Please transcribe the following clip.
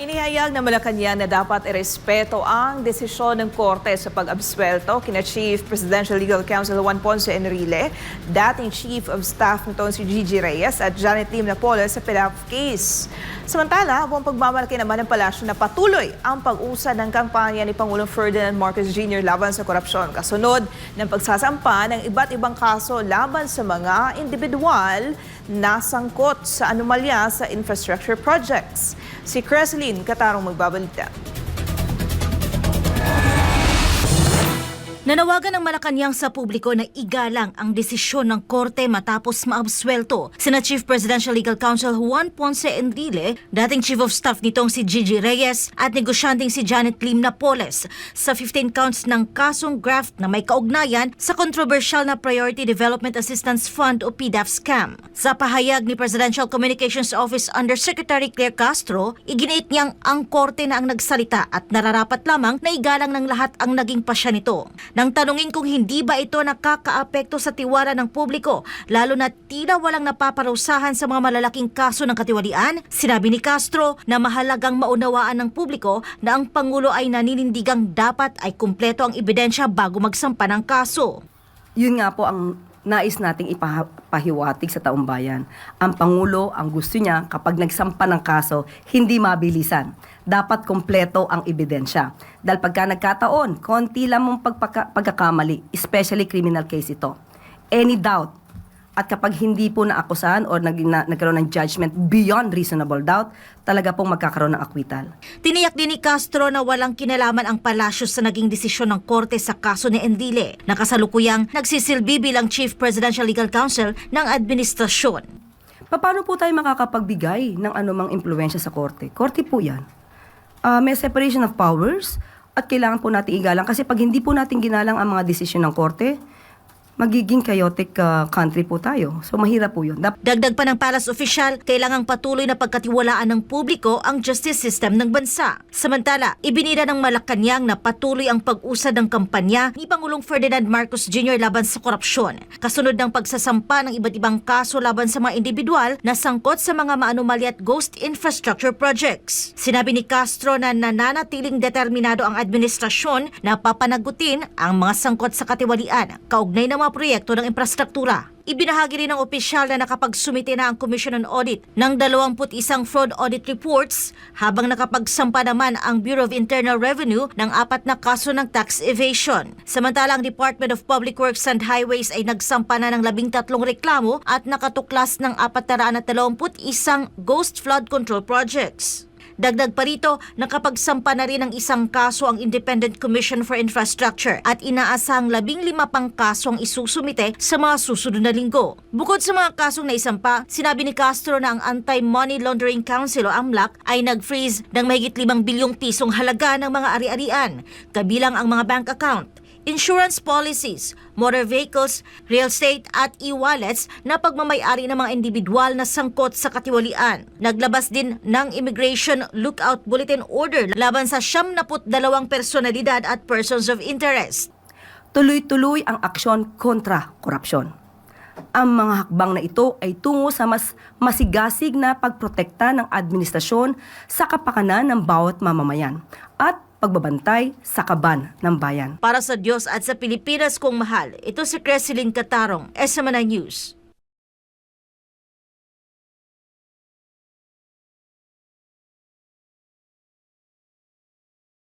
Inihayag ng Malacanang na dapat irespeto ang desisyon ng Korte sa pag-abswelto kina Chief Presidential Legal Counsel Juan Ponce Enrile, dating Chief of Staff nitong si Gigi Reyes at Janet Lim Napoles sa PILAF case. Samantala, buong pagmamalaki naman ng palasyo na patuloy ang pag-usad ng kampanya ni Pangulong Ferdinand Marcos Jr. laban sa korupsyon kasunod ng pagsasampa ng iba't ibang kaso laban sa mga individual na sangkot sa anomalya sa infrastructure projects. Si Creslin Katarong magbabalita. Nanawagan ng Malacanang sa publiko na igalang ang desisyon ng korte matapos maabswelto sina Chief Presidential Legal Counsel Juan Ponce Enrile, dating Chief of Staff nitong si Gigi Reyes at negosyanteng si Janet Lim Napoles sa 15 counts ng kasong graft na may kaugnayan sa kontrobersyal na Priority Development Assistance Fund o PDAF scam. Sa pahayag ni Presidential Communications Office Undersecretary Claire Castro, iginiit niyang ang korte na ang nagsalita at nararapat lamang na igalang ng lahat ang naging pasya nito. Nang tanungin kung hindi ba ito nakakaapekto sa tiwala ng publiko, lalo na tila walang napaparusahan sa mga malalaking kaso ng katiwalian, sinabi ni Castro na mahalagang maunawaan ng publiko na ang Pangulo ay naninindigang dapat ay kumpleto ang ebidensya bago magsampa ng kaso. yun nga po ang nais nating ipahiwatig sa taong bayan. Ang Pangulo, ang gusto niya, kapag nagsampa ng kaso, hindi mabilisan. Dapat kompleto ang ebidensya. Dahil pagka nagkataon, konti lang mong pagpaka- pagkakamali, especially criminal case ito. Any doubt, at kapag hindi po naakusahan or nag, na, nagkaroon ng judgment beyond reasonable doubt, talaga pong magkakaroon ng acquittal. Tiniyak din ni Castro na walang kinalaman ang palasyo sa naging desisyon ng korte sa kaso ni Endile, na kasalukuyang nagsisilbi bilang Chief Presidential Legal Counsel ng administrasyon. Paano po tayo makakapagbigay ng anumang impluensya sa korte? Korte po yan. Ah, may separation of powers at kailangan po natin igalang kasi pag hindi po natin ginalang ang mga desisyon ng korte, magiging chaotic ah, country po tayo. So mahirap po yun. Dap- Dagdag pa ng palace official, kailangang patuloy na pagkatiwalaan ng publiko ang justice system ng bansa. Samantala, ibinida ng Malacanang na patuloy ang pag-usad ng kampanya ni Pangulong Ferdinand Marcos Jr. laban sa korupsyon. Kasunod ng pagsasampa ng iba't ibang kaso laban sa mga individual na sangkot sa mga maanomali at ghost infrastructure projects. Sinabi ni Castro na nananatiling determinado ang administrasyon na papanagutin ang mga sangkot sa katiwalian kaugnay ng mga proyekto ng infrastruktura. Ibinahagi rin ng opisyal na nakapagsumite na ang Commission on Audit ng 21 fraud audit reports habang nakapagsampa naman ang Bureau of Internal Revenue ng apat na kaso ng tax evasion. Samantala ang Department of Public Works and Highways ay nagsampa na ng 13 reklamo at nakatuklas ng 421 ghost flood control projects. Dagdag pa rito, nakapagsampa na rin ng isang kaso ang Independent Commission for Infrastructure at inaasahang labing lima pang kaso ang isusumite sa mga susunod na linggo. Bukod sa mga kasong naisampa, sinabi ni Castro na ang Anti-Money Laundering Council o AMLAC ay nag-freeze ng mahigit 5 bilyong pisong halaga ng mga ari-arian, kabilang ang mga bank account insurance policies, motor vehicles, real estate at e-wallets na pagmamayari ng mga individual na sangkot sa katiwalian. Naglabas din ng Immigration Lookout Bulletin Order laban sa 72 personalidad at persons of interest. tuloy-tuloy ang aksyon kontra korupsyon. Ang mga hakbang na ito ay tungo sa mas masigasig na pagprotekta ng administrasyon sa kapakanan ng bawat mamamayan at pagbabantay sa kaban ng bayan. Para sa Diyos at sa Pilipinas kong mahal, ito si Cresilin Katarong, SMNI News.